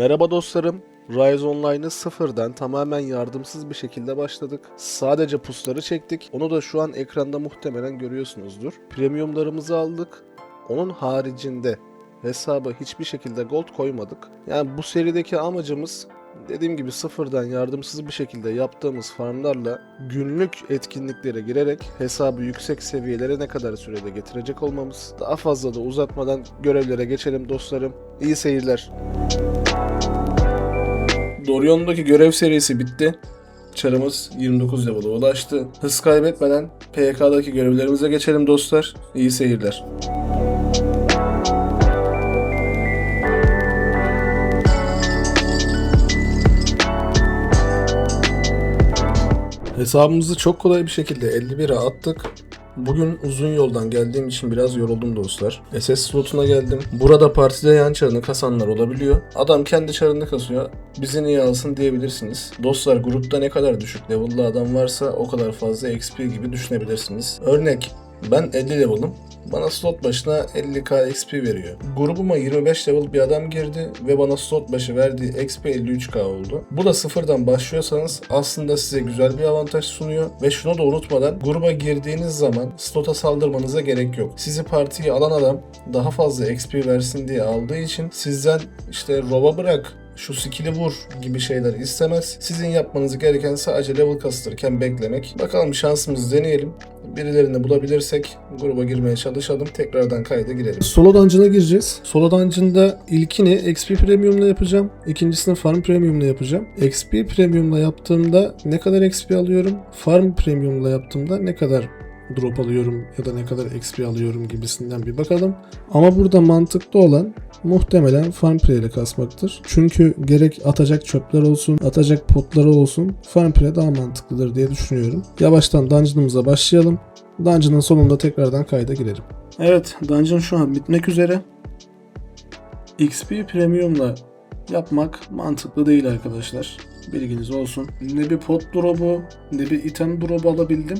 Merhaba dostlarım. Rise Online'ı sıfırdan tamamen yardımsız bir şekilde başladık. Sadece pusları çektik. Onu da şu an ekranda muhtemelen görüyorsunuzdur. Premiumlarımızı aldık. Onun haricinde hesaba hiçbir şekilde gold koymadık. Yani bu serideki amacımız dediğim gibi sıfırdan yardımsız bir şekilde yaptığımız farmlarla günlük etkinliklere girerek hesabı yüksek seviyelere ne kadar sürede getirecek olmamız. Daha fazla da uzatmadan görevlere geçelim dostlarım. İyi seyirler. Dorion'daki görev serisi bitti. Çarımız 29 level'a ulaştı. Hız kaybetmeden PK'daki görevlerimize geçelim dostlar. İyi seyirler. Hesabımızı çok kolay bir şekilde 51'e attık. Bugün uzun yoldan geldiğim için biraz yoruldum dostlar. SS slotuna geldim. Burada partide yan çarını kasanlar olabiliyor. Adam kendi çarını kasıyor. Bizi niye alsın diyebilirsiniz. Dostlar grupta ne kadar düşük level'lı adam varsa o kadar fazla XP gibi düşünebilirsiniz. Örnek ben 50 level'ım. Bana slot başına 50k XP veriyor. Grubuma 25 level bir adam girdi ve bana slot başı verdiği XP 53k oldu. Bu da sıfırdan başlıyorsanız aslında size güzel bir avantaj sunuyor ve şunu da unutmadan gruba girdiğiniz zaman slota saldırmanıza gerek yok. Sizi partiye alan adam daha fazla XP versin diye aldığı için sizden işte roba bırak şu skill'i vur gibi şeyler istemez. Sizin yapmanız gereken sadece level kasılırken beklemek. Bakalım şansımızı deneyelim. Birilerini bulabilirsek gruba girmeye çalışalım. Tekrardan kayda girelim. Solo Dungeon'a gireceğiz. Solo Dungeon'da ilkini XP Premium'la yapacağım. İkincisini Farm Premium'la yapacağım. XP Premium'la yaptığımda ne kadar XP alıyorum? Farm Premium'la yaptığımda ne kadar drop alıyorum ya da ne kadar XP alıyorum gibisinden bir bakalım. Ama burada mantıklı olan muhtemelen farm pre ile kasmaktır. Çünkü gerek atacak çöpler olsun, atacak potları olsun farm pre daha mantıklıdır diye düşünüyorum. Yavaştan dungeon'ımıza başlayalım. Dungeon'ın sonunda tekrardan kayda girelim. Evet, dungeon şu an bitmek üzere. XP Premium'la yapmak mantıklı değil arkadaşlar. Bilginiz olsun. Ne bir pot drop'u ne bir item drop'u alabildim.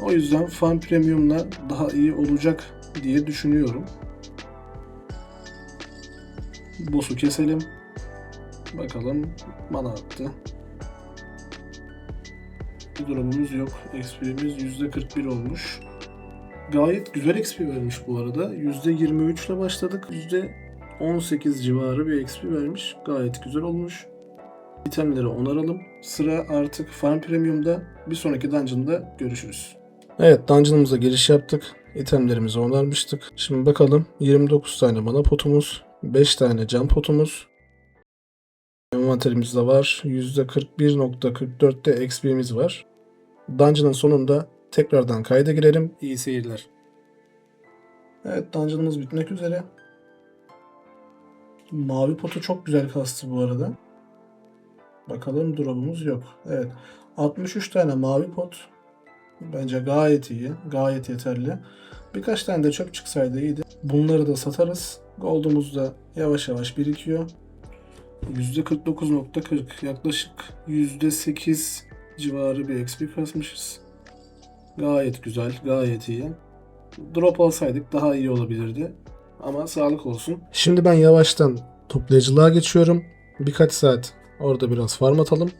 O yüzden Farm Premium'la daha iyi olacak diye düşünüyorum. Boss'u keselim. Bakalım bana attı. Bir durumumuz yok. XP'miz %41 olmuş. Gayet güzel XP vermiş bu arada. %23 ile başladık. %18 civarı bir XP vermiş. Gayet güzel olmuş. İtemleri onaralım. Sıra artık Farm Premium'da. Bir sonraki dungeon'da görüşürüz. Evet dungeon'ımıza giriş yaptık. İtemlerimizi onarmıştık. Şimdi bakalım 29 tane mana potumuz, 5 tane cam potumuz. Envanterimizde var. %41.44'te XP'miz var. Dungeon'ın sonunda tekrardan kayda girelim. İyi seyirler. Evet dungeon'ımız bitmek üzere. Mavi potu çok güzel kastı bu arada. Bakalım drop'umuz yok. Evet. 63 tane mavi pot. Bence gayet iyi. Gayet yeterli. Birkaç tane de çöp çıksaydı iyiydi. Bunları da satarız. Gold'umuz da yavaş yavaş birikiyor. %49.40 yaklaşık %8 civarı bir XP kasmışız. Gayet güzel, gayet iyi. Drop alsaydık daha iyi olabilirdi. Ama sağlık olsun. Şimdi ben yavaştan toplayıcılığa geçiyorum. Birkaç saat orada biraz farm atalım.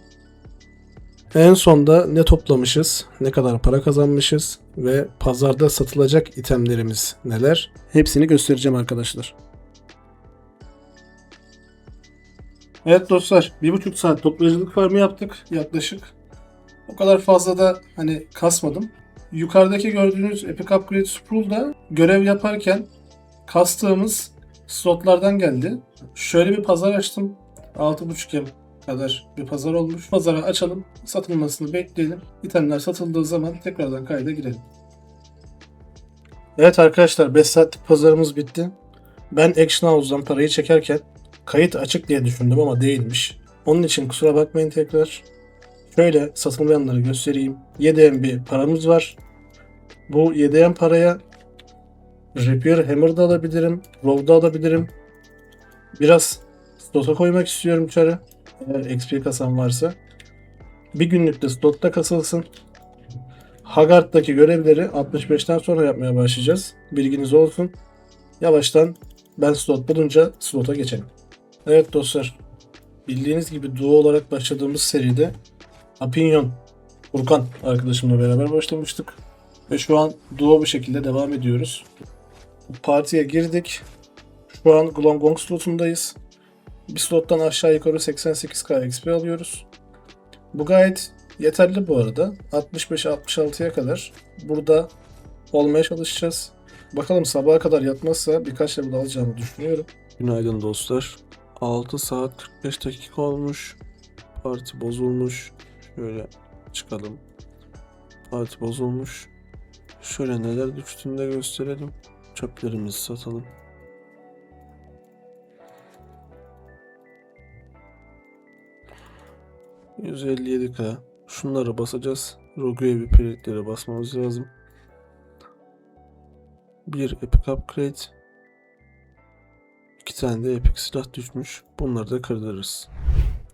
En sonda ne toplamışız, ne kadar para kazanmışız ve pazarda satılacak itemlerimiz neler? Hepsini göstereceğim arkadaşlar. Evet dostlar, bir buçuk saat toplayıcılık farmı yaptık yaklaşık. O kadar fazla da hani kasmadım. Yukarıdaki gördüğünüz Epic Upgrade Spool'da görev yaparken kastığımız slotlardan geldi. Şöyle bir pazar açtım. 6.5M kadar bir pazar olmuş. Pazarı açalım, satılmasını bekleyelim. İtemler satıldığı zaman tekrardan kayda girelim. Evet arkadaşlar 5 saatlik pazarımız bitti. Ben Action House'dan parayı çekerken kayıt açık diye düşündüm ama değilmiş. Onun için kusura bakmayın tekrar. Şöyle satılmayanları göstereyim. 7M bir paramız var. Bu 7M paraya Rapier Hammer da alabilirim. Row da alabilirim. Biraz slota koymak istiyorum çarı. Eğer XP kasan varsa. Bir günlük de slotta kasılsın. Haggard'daki görevleri 65'ten sonra yapmaya başlayacağız. Bilginiz olsun. Yavaştan ben slot bulunca slota geçelim. Evet dostlar. Bildiğiniz gibi duo olarak başladığımız seride Opinion Furkan arkadaşımla beraber başlamıştık. Ve şu an duo bir şekilde devam ediyoruz. Partiye girdik. Şu an Glongong slotundayız. Bir slottan aşağı yukarı 88k XP alıyoruz. Bu gayet yeterli bu arada. 65-66'ya kadar burada olmaya çalışacağız. Bakalım sabaha kadar yatmazsa birkaç level alacağımı düşünüyorum. Günaydın dostlar. 6 saat 45 dakika olmuş. Parti bozulmuş. Şöyle çıkalım. Parti bozulmuş. Şöyle neler düştüğünü de gösterelim. Çöplerimizi satalım. %57k. Şunları basacağız. Rogue'ye bir plate'lere basmamız lazım. Bir Epic Upgrade. İki tane de Epic silah düşmüş. Bunları da kırdırırız.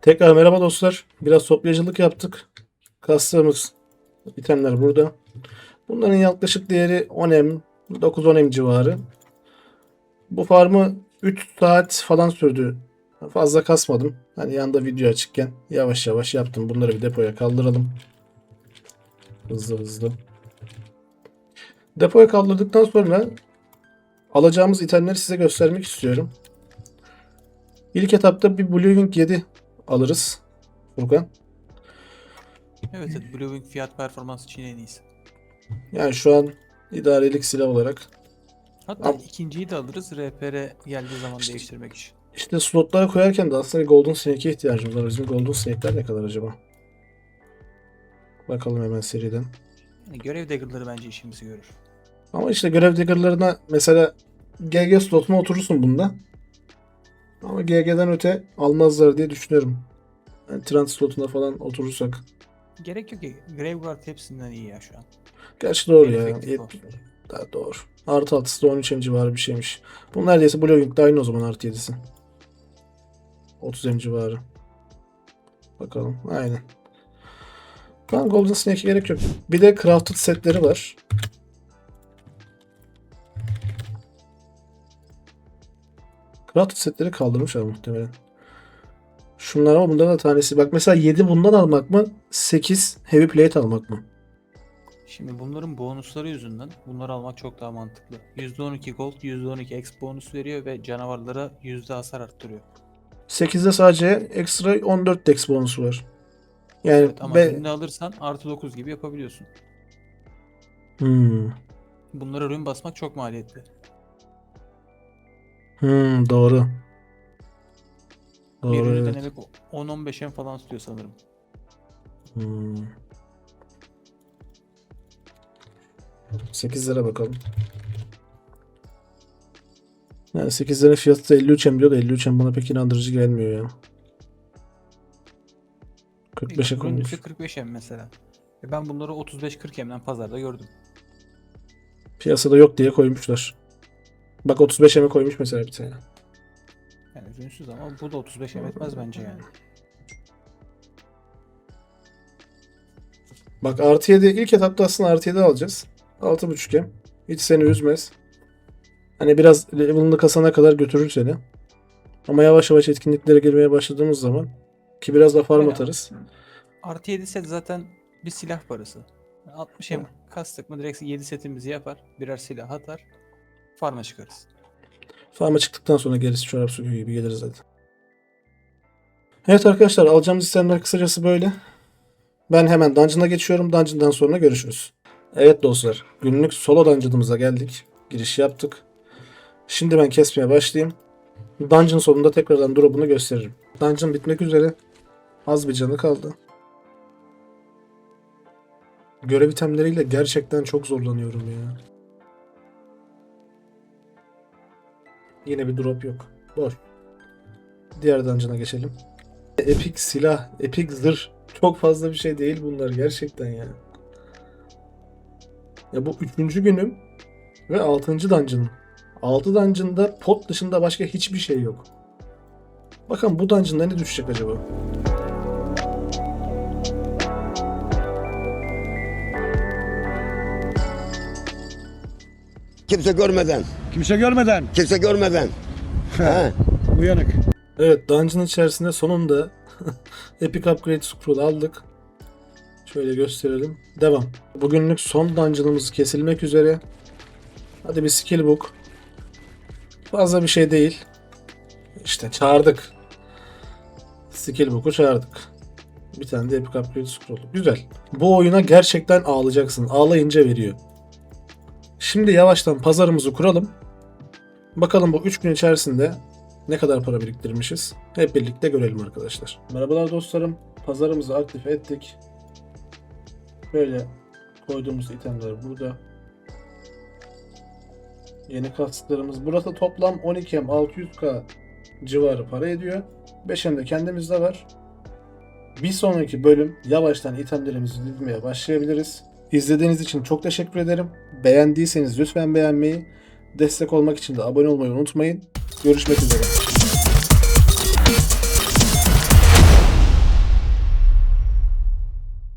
Tekrar merhaba dostlar. Biraz toplayıcılık yaptık. Kastığımız itemler burada. Bunların yaklaşık değeri 10M, 9-10M civarı. Bu farmı 3 saat falan sürdü. Fazla kasmadım. Hani yanında video açıkken yavaş yavaş yaptım. Bunları bir depoya kaldıralım. Hızlı hızlı. Depoya kaldırdıktan sonra alacağımız itemleri size göstermek istiyorum. İlk etapta bir Blue Wing 7 alırız. Furkan. Evet, evet Blue Wing fiyat performans için en iyisi. Yani şu an idarelik silah olarak. Hatta Ama- ikinciyi de alırız RPR geldiği zaman İşte- değiştirmek için. İşte slotlara koyarken de aslında Golden Snake'e ihtiyacımız var. Bizim Golden Snake'ler ne kadar acaba? Bakalım hemen seriden. Görev dagger'ları bence işimizi görür. Ama işte görev dagger'larına mesela GG slotuna oturursun bunda. Ama GG'den öte almazlar diye düşünüyorum. Yani Trans slotuna falan oturursak. Gerek yok ki Graveguard hepsinden iyi ya şu an. Gerçi doğru ya. Yet-. Daha doğru. Artı 6'sı da 13 M civarı bir şeymiş. Bu neredeyse Blue Wing de aynı o zaman artı 7'si. 30 M civarı. Bakalım. Aynen. Tamam Golden Snake'e gerek yok. Bir de crafted setleri var. Crafted setleri kaldırmışlar muhtemelen. Şunlar ama bunların da tanesi. Bak mesela 7 bundan almak mı? 8 heavy plate almak mı? Şimdi bunların bonusları yüzünden bunları almak çok daha mantıklı. %12 gold, %12 X bonus veriyor ve canavarlara % hasar arttırıyor. 8'de sadece ekstra 14 dex bonusu var. Yani Evet ama be- alırsan artı 9 gibi yapabiliyorsun. Hmm. Bunlara rune basmak çok maliyetli. Hmm, doğru. Bir Doğru ürünü evet. denemek 10-15 M falan tutuyor sanırım. Hmm. 8'lere bakalım. Yani 8'lerin fiyatı da 53 M diyor da 53 M bana pek inandırıcı gelmiyor ya. 45'e Rune konmuş. düşse 45 M mesela. E ben bunları 35-40 M'den pazarda gördüm. Piyasada yok diye koymuşlar. Bak 35 M'e koymuş mesela bir tane. Yani ürünsüz ama bu da 35 M etmez bence yani. Bak artı 7 ilk etapta aslında artı 7 alacağız. 6.5 M. Hiç seni üzmez. Hani biraz level'ını kasana kadar götürür seni. Ama yavaş yavaş etkinliklere girmeye başladığımız zaman ki biraz da farm Yani atarız. Artı 7 set zaten bir silah parası. 60 M kastık mı direkt 7 setimizi yapar. Birer silah atar. Farm'a çıkarız. Farm'a çıktıktan sonra gerisi çorap söküğü gibi gelir zaten. Evet arkadaşlar alacağımız itemler kısacası böyle. Ben hemen dungeon'a geçiyorum. Dungeon'dan sonra görüşürüz. Evet dostlar günlük solo dungeon'ımıza geldik. Giriş yaptık. Şimdi ben kesmeye başlayayım. Dungeon sonunda tekrardan drop'unu gösteririm. Dungeon bitmek üzere. Az bir canı kaldı. Görev itemleriyle gerçekten çok zorlanıyorum ya. Yine bir drop yok. Boş. Diğer dungeon'a geçelim. Epic silah, epic zırh. Çok fazla bir şey değil bunlar gerçekten ya. Ya bu üçüncü günüm ve altıncı dungeon'ım. Altı dungeon'da pot dışında başka hiçbir şey yok. Bakın bu dungeon'da ne düşecek acaba? Kimse görmeden, Kimse görmeden kimse görmeden. ha, uyanık. Evet dungeon içerisinde sonunda Epic Upgrade Scroll aldık. Şöyle gösterelim. Devam. Bugünlük son dungeonımız kesilmek üzere. Hadi bir skill book. Fazla bir şey değil. İşte çağırdık. Skill book'u çağırdık. Bir tane de Epic Upgrade Scroll. Güzel. Bu oyuna gerçekten ağlayacaksın. Ağlayınca veriyor. Şimdi yavaştan pazarımızı kuralım. Bakalım bu 3 gün içerisinde ne kadar para biriktirmişiz? Hep birlikte görelim arkadaşlar. Merhabalar dostlarım. Pazarımızı aktif ettik. Böyle koyduğumuz itemler burada. Yeni kastıklarımız. Burası toplam 12M 600K civarı para ediyor. 5M de kendimizde var. Bir sonraki bölüm yavaştan itemlerimizi dizmeye başlayabiliriz. İzlediğiniz için çok teşekkür ederim. Beğendiyseniz lütfen beğenmeyi, destek olmak için de abone olmayı unutmayın. Görüşmek üzere.